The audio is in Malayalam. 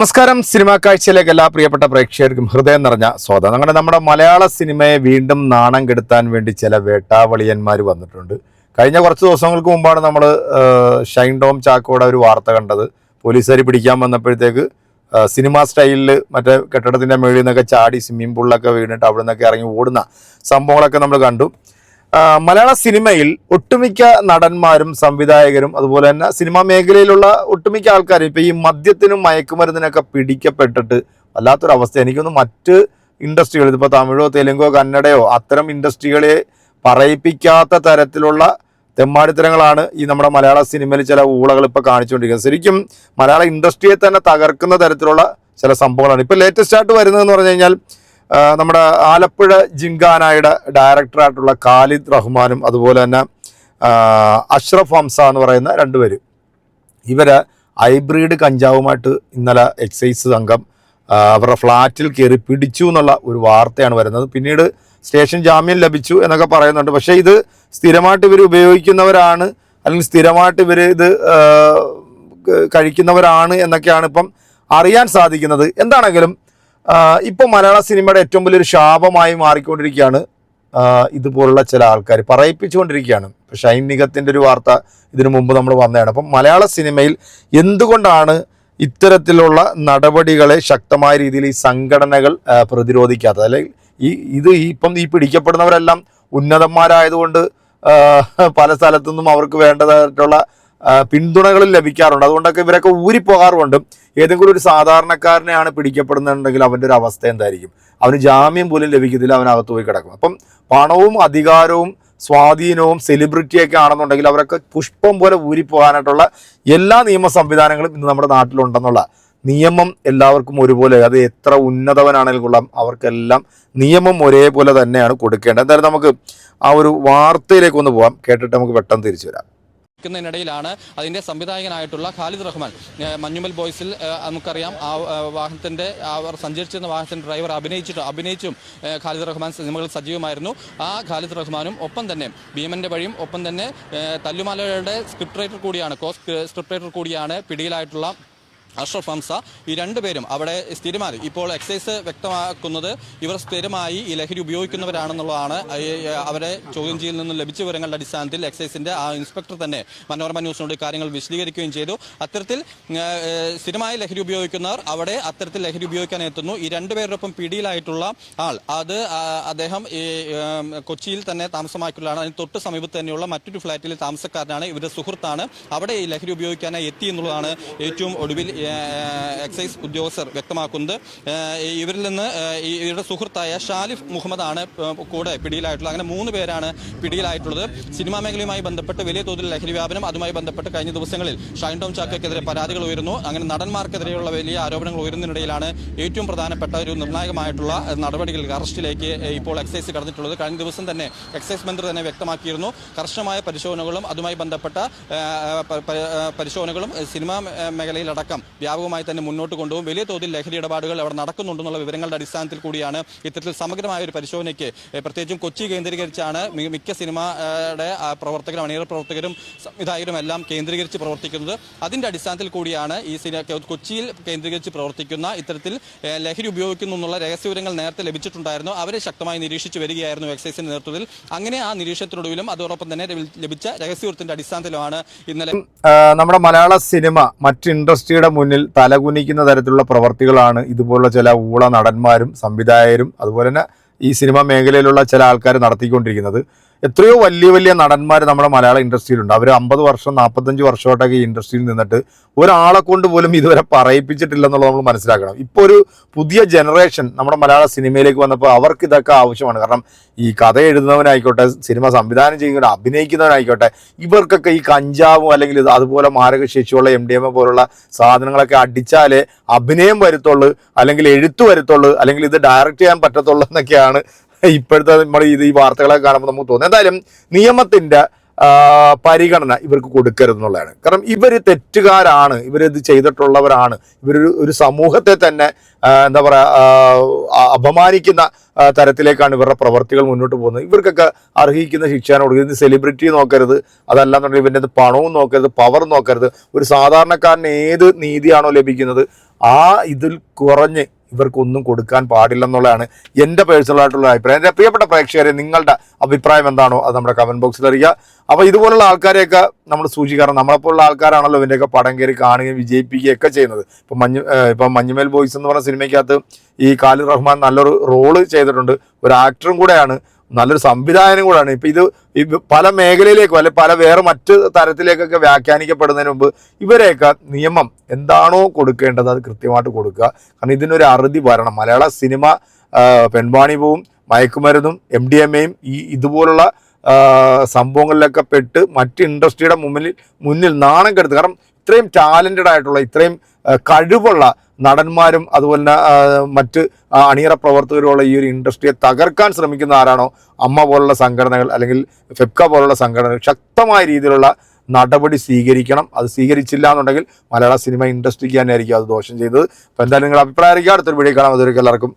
നമസ്കാരം. സിനിമാ കാഴ്ചയിലേക്ക് എല്ലാ പ്രിയപ്പെട്ട പ്രേക്ഷകർക്കും ഹൃദയം നിറഞ്ഞ സ്വാഗതം. അങ്ങനെ നമ്മുടെ മലയാള സിനിമയെ വീണ്ടും നാണം കെടുത്താൻ വേണ്ടി ചില വേട്ടാവളിയന്മാർ വന്നിട്ടുണ്ട്. കഴിഞ്ഞ കുറച്ച് ദിവസങ്ങൾക്ക് മുമ്പാണ് നമ്മൾ ഷൈൻ ടോം ചാക്കോയുടെ ഒരു വാർത്ത കണ്ടത്. പോലീസുകാർ പിടിക്കാൻ വന്നപ്പോഴത്തേക്ക് സിനിമാ സ്റ്റൈലിൽ മറ്റേ കെട്ടിടത്തിന്റെ മുകളിൽ നിന്നൊക്കെ ചാടി സ്വിമ്മിംഗ് പൂളിലൊക്കെ വീണിട്ട് അവിടെ നിന്നൊക്കെ ഇറങ്ങി ഓടുന്ന സംഭവങ്ങളൊക്കെ നമ്മൾ കണ്ടു. മലയാള സിനിമയിൽ ഒട്ടുമിക്ക നടന്മാരും സംവിധായകരും അതുപോലെ തന്നെ സിനിമാ മേഖലയിലുള്ള ഒട്ടുമിക്ക ആൾക്കാരും ഇപ്പൊ ഈ മദ്യത്തിനും മയക്കുമരുന്നിനൊക്കെ പിടിക്കപ്പെട്ടിട്ട് വല്ലാത്തൊരവസ്ഥ. എനിക്കൊന്നും മറ്റ് ഇൻഡസ്ട്രികൾ ഇതിപ്പോൾ തമിഴോ തെലുങ്കോ കന്നഡയോ അത്തരം ഇൻഡസ്ട്രികളെ പറയിപ്പിക്കാത്ത തരത്തിലുള്ള തെമ്മാടിത്തരങ്ങളാണ് ഈ നമ്മുടെ മലയാള സിനിമയിൽ ചില ഊളകൾ ഇപ്പോൾ കാണിച്ചുകൊണ്ടിരിക്കുന്നത്. ശരിക്കും മലയാള ഇൻഡസ്ട്രിയെ തന്നെ തകർക്കുന്ന തരത്തിലുള്ള ചില സംഭവങ്ങളാണ്. ഇപ്പോൾ ലേറ്റസ്റ്റ് ആയിട്ട് വരുന്നതെന്ന് പറഞ്ഞു കഴിഞ്ഞാൽ നമ്മുടെ ആലപ്പുഴ ജിങ്കാനായുടെ ഡയറക്ടറായിട്ടുള്ള ഖാലിദ് റഹ്മാനും അതുപോലെ തന്നെ അഷ്റഫ് ഹംസ എന്ന് പറയുന്ന രണ്ടുപേര്. ഇവർ ഹൈബ്രിഡ് കഞ്ചാവുമായിട്ട് ഇന്നലെ എക്സൈസ് സംഘം അവരുടെ ഫ്ലാറ്റിൽ കയറി പിടിച്ചു എന്നുള്ള ഒരു വാർത്തയാണ് വരുന്നത്. പിന്നീട് സ്റ്റേഷൻ ജാമ്യം ലഭിച്ചു എന്നൊക്കെ പറയുന്നുണ്ട്. പക്ഷേ ഇത് സ്ഥിരമായിട്ട് ഇവർ ഉപയോഗിക്കുന്നവരാണ് അല്ലെങ്കിൽ സ്ഥിരമായിട്ട് ഇവർ ഇത് കഴിക്കുന്നവരാണ് എന്നൊക്കെയാണ് ഇപ്പം അറിയാൻ സാധിക്കുന്നത്. എന്താണെങ്കിലും ഇപ്പം മലയാള സിനിമയുടെ ഏറ്റവും വലിയൊരു ശാപമായി മാറിക്കൊണ്ടിരിക്കുകയാണ് ഇതുപോലുള്ള ചില ആൾക്കാർ പറയിപ്പിച്ചുകൊണ്ടിരിക്കുകയാണ്. ഇപ്പം ഷൈൻ നിഗത്തിന്റെ ഒരു വാർത്ത ഇതിനു മുമ്പ് നമ്മൾ വന്നതാണ്. അപ്പം മലയാള സിനിമയിൽ എന്തുകൊണ്ടാണ് ഇത്തരത്തിലുള്ള നടപടികളെ ശക്തമായ രീതിയിൽ ഈ സംഘടനകൾ പ്രതിരോധിക്കാത്തത്? അല്ലെങ്കിൽ ഈ ഇത് ഇപ്പം ഈ പിടിക്കപ്പെടുന്നവരെല്ലാം ഉന്നതന്മാരായതുകൊണ്ട് പല പല സ്ഥലത്തുനിന്നും അവർക്ക് വേണ്ടതായിട്ടുള്ള ആ, പിന്തുണകളും ലഭിക്കാറുണ്ട്. അതുകൊണ്ടൊക്കെ ഇവരൊക്കെ ഊരിപ്പോകാറുമുണ്ട്. ഏതെങ്കിലും ഒരു സാധാരണക്കാരനെയാണ് പിടിക്കപ്പെടുന്നുണ്ടെങ്കിൽ അവന്റെ ഒരു അവസ്ഥ എന്തായിരിക്കും? അവന് ജാമ്യം പോലും ലഭിക്കത്തില്ല അവനകത്ത് പോയി കിടക്കും. അപ്പം പണവും അധികാരവും സ്വാധീനവും സെലിബ്രിറ്റിയൊക്കെ ആണെന്നുണ്ടെങ്കിൽ അവരൊക്കെ പുഷ്പം പോലെ ഊരിപ്പോകാനായിട്ടുള്ള എല്ലാ നിയമ സംവിധാനങ്ങളും ഇന്ന് നമ്മുടെ നാട്ടിലുണ്ടെന്നുള്ള നിയമം എല്ലാവർക്കും ഒരുപോലെ അത് എത്ര ഉന്നതവനാണെങ്കിൽ കൊള്ളാം. അവർക്കെല്ലാം നിയമം ഒരേപോലെ തന്നെയാണ് കൊടുക്കേണ്ടത്. എന്തായാലും നമുക്ക് ആ ഒരു വാർത്തയിലേക്ക് ഒന്ന് പോകാം കേട്ടിട്ട് നമുക്ക് പെട്ടെന്ന് തിരിച്ചു വരാം. ിലാണ് അതിന്റെ സംവിധായകനായിട്ടുള്ള ഖാലിദ് റഹ്മാൻ. മഞ്ഞുമൽ ബോയ്സിൽ നമുക്കറിയാം ആ വാഹനത്തിന്റെ അവർ സഞ്ചരിച്ചിരുന്ന വാഹനത്തിന്റെ ഡ്രൈവർ അഭിനയിച്ചിട്ട് അഭിനയിച്ചും ഖാലിദ് റഹ്മാൻ സിനിമകളിൽ സജീവമായിരുന്നു. ആ ഖാലിദ് റഹ്മാനും ഒപ്പം തന്നെ ഭീമന്റെ വഴിയും ഒപ്പം തന്നെ തല്ലുമാലയുടെ സ്ക്രിപ്റ്റ് റൈറ്റർ കൂടിയാണ് കോ സ്ക്രിപ്റ്റ് റൈറ്റർ കൂടിയാണ് പിടിയിലായിട്ടുള്ള അഷ്റഫ് ഹംസ ഈ രണ്ടുപേരും അവിടെ സ്ഥിരമായി. ഇപ്പോൾ എക്സൈസ് വ്യക്തമാക്കുന്നത് ഇവർ സ്ഥിരമായി ഈ ലഹരി ഉപയോഗിക്കുന്നവരാണെന്നുള്ളതാണ്. അവരെ ചോദ്യം ചെയ്യൽ നിന്നും ലഭിച്ച വിവരങ്ങളുടെ അടിസ്ഥാനത്തിൽ എക്സൈസിന്റെ ആ ഇൻസ്പെക്ടർ തന്നെ മനോരമ ന്യൂസിനോട് കാര്യങ്ങൾ വിശദീകരിക്കുകയും ചെയ്തു. അത്തരത്തിൽ സ്ഥിരമായി ലഹരി ഉപയോഗിക്കുന്നവർ അവിടെ അത്തരത്തിൽ ലഹരി ഉപയോഗിക്കാൻ എത്തുന്നു. ഈ രണ്ടുപേരോടൊപ്പം പിടിയിലായിട്ടുള്ള ആൾ അത് അദ്ദേഹം ഈ കൊച്ചിയിൽ തന്നെ താമസമാക്കിയുള്ളതാണ് അതിന് തൊട്ട് സമീപത്ത് തന്നെയുള്ള മറ്റൊരു ഫ്ളാറ്റിലെ താമസക്കാരനാണ് ഇവരുടെ സുഹൃത്താണ്. അവിടെ ഈ ലഹരി ഉപയോഗിക്കാനായി എത്തി എന്നുള്ളതാണ് ഏറ്റവും ഒടുവിൽ എക്സൈസ് ഉദ്യോഗസ്ഥർ വ്യക്തമാക്കുന്നത്. ഇവരിൽ നിന്ന് ഇവരുടെ സുഹൃത്തായ ഷാലിഫ് മുഹമ്മദ് ആണ് കൂടെ പിടിയിലായിട്ടുള്ളത്. അങ്ങനെ മൂന്ന് പേരാണ് പിടിയിലായിട്ടുള്ളത്. സിനിമാ മേഖലയുമായി ബന്ധപ്പെട്ട് വലിയ തോതിൽ ലഹരി വ്യാപനം അതുമായി ബന്ധപ്പെട്ട് കഴിഞ്ഞ ദിവസങ്ങളിൽ ഷൈൻ ടോം ചാക്കയ്ക്കെതിരെ പരാതികൾ ഉയരുന്നു. അങ്ങനെ നടന്മാർക്കെതിരെയുള്ള വലിയ ആരോപണങ്ങൾ ഉയരുന്നതിനിടയിലാണ് ഏറ്റവും പ്രധാനപ്പെട്ട ഒരു നിർണായകമായിട്ടുള്ള നടപടികൾ അറസ്റ്റിലേക്ക് ഇപ്പോൾ എക്സൈസ് കടന്നിട്ടുള്ളത്. കഴിഞ്ഞ ദിവസം തന്നെ എക്സൈസ് മന്ത്രി തന്നെ വ്യക്തമാക്കിയിരുന്നു. കർശനമായ പരിശോധനകളും അതുമായി ബന്ധപ്പെട്ട പരിശോധനകളും സിനിമാ മേഖലയിലടക്കം വ്യാപകമായി തന്നെ മുന്നോട്ട് കൊണ്ടുപോകും. വലിയ തോതിൽ ലഹരി ഇടപാടുകൾ അവിടെ നടക്കുന്നുണ്ടെന്നുള്ള വിവരങ്ങളുടെ അടിസ്ഥാനത്തിൽ കൂടിയാണ് ഇത്തരത്തിൽ സമഗ്രമായ ഒരു പരിശോധനയ്ക്ക് പ്രത്യേകിച്ചും കൊച്ചി കേന്ദ്രീകരിച്ചാണ് മിക്ക സിനിമയുടെ പ്രവർത്തകരും അണിയറ പ്രവർത്തകരും സംവിധായകരും എല്ലാം കേന്ദ്രീകരിച്ച് പ്രവർത്തിക്കുന്നത്. അതിന്റെ അടിസ്ഥാനത്തിൽ കൂടിയാണ് ഈ സിനിമ കൊച്ചിയിൽ കേന്ദ്രീകരിച്ച് പ്രവർത്തിക്കുന്ന ഇത്തരത്തിൽ ലഹരി ഉപയോഗിക്കുന്നു എന്നുള്ള രഹസ്യവിവരങ്ങൾ നേരത്തെ ലഭിച്ചിട്ടുണ്ടായിരുന്നു. അവരെ ശക്തമായി നിരീക്ഷിച്ചു വരികയായിരുന്നു എക്സൈസിന്റെ നേതൃത്വത്തിൽ. അങ്ങനെ ആ നിരീക്ഷണത്തിനൊടുവിലും അതോടൊപ്പം തന്നെ ലഭിച്ച രഹസ്യവിവരത്തിന്റെ അടിസ്ഥാനത്തിലാണ് ഇന്നലെ നമ്മുടെ മലയാള സിനിമ മറ്റ് ഇൻഡസ്ട്രിയുടെ മുന്നിൽ തലകുനിക്കുന്ന തരത്തിലുള്ള പ്രവർത്തികളാണ് ഇതുപോലുള്ള ചില ഊള നടന്മാരും സംവിധായകരും അതുപോലെ തന്നെ ഈ സിനിമ മേഖലയിലുള്ള ചില ആൾക്കാർ നടത്തിക്കൊണ്ടിരിക്കുന്നത്. എത്രയോ വലിയ വലിയ നടന്മാർ നമ്മുടെ മലയാള ഇൻഡസ്ട്രിയിലുണ്ട്. അവർ അമ്പത് വർഷം നാൽപ്പത്തഞ്ച് വർഷമായിട്ടൊക്കെ ഈ ഇൻഡസ്ട്രിയിൽ നിന്നിട്ട് ഒരാളെ കൊണ്ട് പോലും ഇതുവരെ പറയിപ്പിച്ചിട്ടില്ല പറയിപ്പിച്ചിട്ടില്ലെന്നുള്ളത് നമ്മൾ മനസ്സിലാക്കണം. ഇപ്പോൾ ഒരു പുതിയ ജനറേഷൻ നമ്മുടെ മലയാള സിനിമയിലേക്ക് വന്നപ്പോൾ അവർക്ക് ഇതൊക്കെ ആവശ്യമാണ്. കാരണം ഈ കഥ എഴുതുന്നവനായിക്കോട്ടെ സിനിമ സംവിധാനം ചെയ്യുന്ന അഭിനയിക്കുന്നവനായിക്കോട്ടെ ഇവർക്കൊക്കെ ഈ കഞ്ചാവും അല്ലെങ്കിൽ അതുപോലെ മാരകശേഷിയുള്ള എം ഡി എം എ പോലുള്ള സാധനങ്ങളൊക്കെ അടിച്ചാലേ അഭിനയം വരുത്തുള്ളൂ അല്ലെങ്കിൽ എഴുത്തു വരുത്തുള്ളൂ അല്ലെങ്കിൽ ഇത് ഡയറക്റ്റ് ചെയ്യാൻ പറ്റത്തുള്ളൂ എന്നൊക്കെയാണ് ഇപ്പോഴത്തെ നമ്മൾ ഇത് ഈ വാർത്തകളൊക്കെ കാണുമ്പോൾ നമുക്ക് തോന്നുന്നു എന്തായാലും നിയമത്തിന്റെ പരിഗണന ഇവർക്ക് കൊടുക്കരുത് എന്നുള്ളതാണ്. കാരണം ഇവർ തെറ്റുകാരാണ്. ഇവരിത് ചെയ്തിട്ടുള്ളവരാണ്. ഇവരൊരു ഒരു സമൂഹത്തെ തന്നെ എന്താ പറയുക അപമാനിക്കുന്ന തരത്തിലേക്കാണ് ഇവരുടെ പ്രവർത്തികൾ മുന്നോട്ട് പോകുന്നത്. ഇവർക്കൊക്കെ അർഹിക്കുന്ന ശിക്ഷയാണ് കൊടുക്കുന്നത്. സെലിബ്രിറ്റി നോക്കരുത്. അതല്ലാന്നുണ്ടെങ്കിൽ ഇവന്റെ പണവും നോക്കരുത്. പവർ നോക്കരുത്. ഒരു സാധാരണക്കാരന് ഏത് നീതിയാണോ ലഭിക്കുന്നത് ആ ഇതിൽ കുറഞ്ഞ് ഇവർക്കൊന്നും കൊടുക്കാൻ പാടില്ലെന്നുള്ളതാണ് എന്റെ പേഴ്സണലായിട്ടുള്ള അഭിപ്രായം. എന്റെ പ്രിയപ്പെട്ട പ്രേക്ഷകരെ നിങ്ങളുടെ അഭിപ്രായം എന്താണോ അത് നമ്മുടെ കമന്റ് ബോക്സിൽ അറിയുക. അപ്പോൾ ഇതുപോലുള്ള ആൾക്കാരെയൊക്കെ നമ്മൾ സൂചിക്കാറ് നമ്മളെപ്പോലുള്ള ആൾക്കാരാണല്ലോ ഇവന്റെയൊക്കെ പടം കയറി കാണുകയും വിജയിപ്പിക്കുകയൊക്കെ ചെയ്യുന്നത്. ഇപ്പം മഞ്ഞ് ഇപ്പം മഞ്ഞുമേൽ ബോയ്സ് എന്ന് പറഞ്ഞ സിനിമയ്ക്കകത്ത് ഈ ഖാലിദ് റഹ്മാൻ നല്ലൊരു റോൾ ചെയ്തിട്ടുണ്ട്. ഒരു ആക്ടറും കൂടെയാണ്. നല്ലൊരു സംവിധാനം കൂടാണ്. ഇപ്പം ഇത് പല മേഖലയിലേക്കും അല്ലെ പല വേറെ മറ്റ് തരത്തിലേക്കൊക്കെ വ്യാഖ്യാനിക്കപ്പെടുന്നതിന് മുമ്പ് ഇവരെയൊക്കെ നിയമം എന്താണോ കൊടുക്കേണ്ടത് അത് കൃത്യമായിട്ട് കൊടുക്കുക. കാരണം ഇതിനൊരു അറുതി വരണം. മലയാള സിനിമ ആ, പെൺവാണിഭവും മയക്കുമരുന്നും എം ഡി എം എയും ഈ ഇതുപോലുള്ള സംഭവങ്ങളിലൊക്കെ പെട്ട് മറ്റ് ഇൻഡസ്ട്രിയുടെ മുന്നിൽ മുന്നിൽ നാണം കെടുത്ത് കാരണം ഇത്രയും ടാലന്റഡ് ആയിട്ടുള്ള ഇത്രയും കഴിവുള്ള നടന്മാരും അതുപോലെ തന്നെ മറ്റ് അണിയറ പ്രവർത്തകരുമുള്ള ഈ ഒരു ഇൻഡസ്ട്രിയെ തകർക്കാൻ ശ്രമിക്കുന്ന ആരാണോ അമ്മ പോലുള്ള സംഘടനകൾ അല്ലെങ്കിൽ ഫെപ്ക പോലുള്ള സംഘടനകൾ ശക്തമായ രീതിയിലുള്ള നടപടി സ്വീകരിക്കണം. അത് സ്വീകരിച്ചില്ല എന്നുണ്ടെങ്കിൽ മലയാള സിനിമ ഇൻഡസ്ട്രിക്ക് തന്നെയായിരിക്കും അത് ദോഷം ചെയ്തത്. അപ്പോൾ എന്തായാലും നിങ്ങളുടെ അഭിപ്രായം അടുത്തൊരു വീഡിയോ കാണാം. അതൊരു എല്ലാവർക്കും